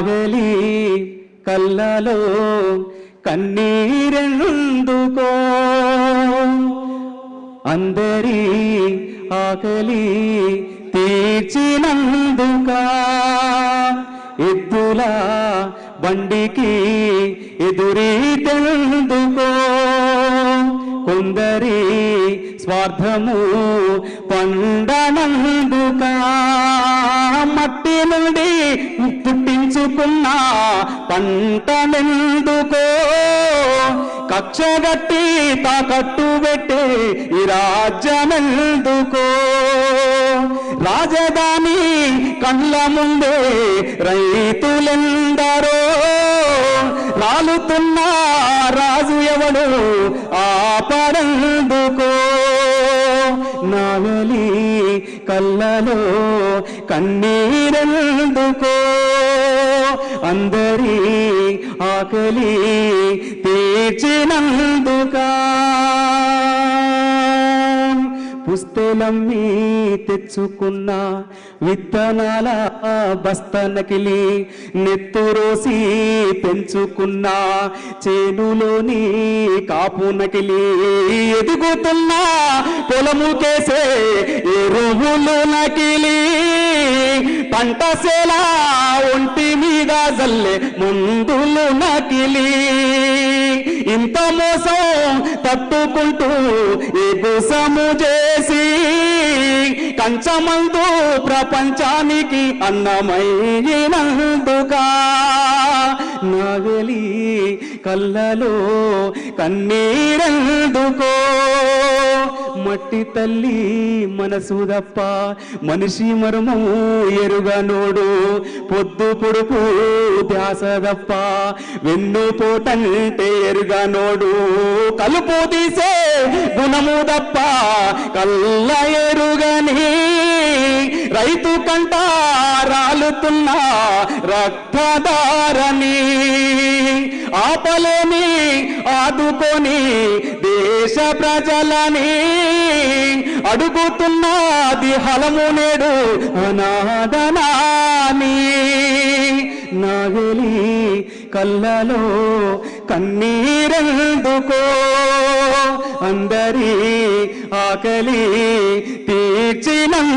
పగలి కళ్ళలో కన్నీరెందుకో? అందరి ఆకలి తీర్చినందుక? ఎద్దుల బండికి ఎదురీతెందుకో కొందరి స్వార్థము పండనందుకా? మట్టి నుండి పుట్టించుకున్న పంటనెందుకో కక్షగట్టి తాకట్టు పెట్టి ఈ రాజ్యమెందుకో? రాజధాని కళ్ళ ముందే రైతులెందరో? రాలుతున్న రాజు ఎవడు ఆపడందుకో? నాగలి కళ్ళలో కన్నీరందుకో? అందరి ఆకలి తీర్చినందుకా? పుస్తెలమ్మి తెచ్చుకున్న విత్తనాల బస్తనకిలి నెత్తురోసి పెంచుకున్న చేనులోని కాపునకిలి ఎదుగుతున్న పొలము కేసే ఎరువులు నకిలి. పంట సేలా ఒంటి మీద జల్లే ముందులు నకిలి. ఇంత మోసం తట్టుకుంటూ ఎగుసము చేసి కంచమందు ప్రపంచానికి అన్నమైనందుగా. నాగలి కళ్ళలో కన్నీరందుకో? మట్టి తల్లి మనసు తప్ప మనిషి మరము ఎరుగనోడు పొద్దు పొడుపు ధ్యాస తప్ప వెన్ను పోటంటే ఎరుగనోడు కలుపు తీసే గుణము తప్ప కళ్ళ ఎరుగని రైతు కంట రాలుతున్న రక్తదారని ఆపలేని ఆదుకొని దేశ ప్రజలని అడుగుతున్నది హలము నేడు అనాదనాని నాగలి కళ్ళలో కన్నీరెందుకో? అందరి ఆకలి తీర్చినం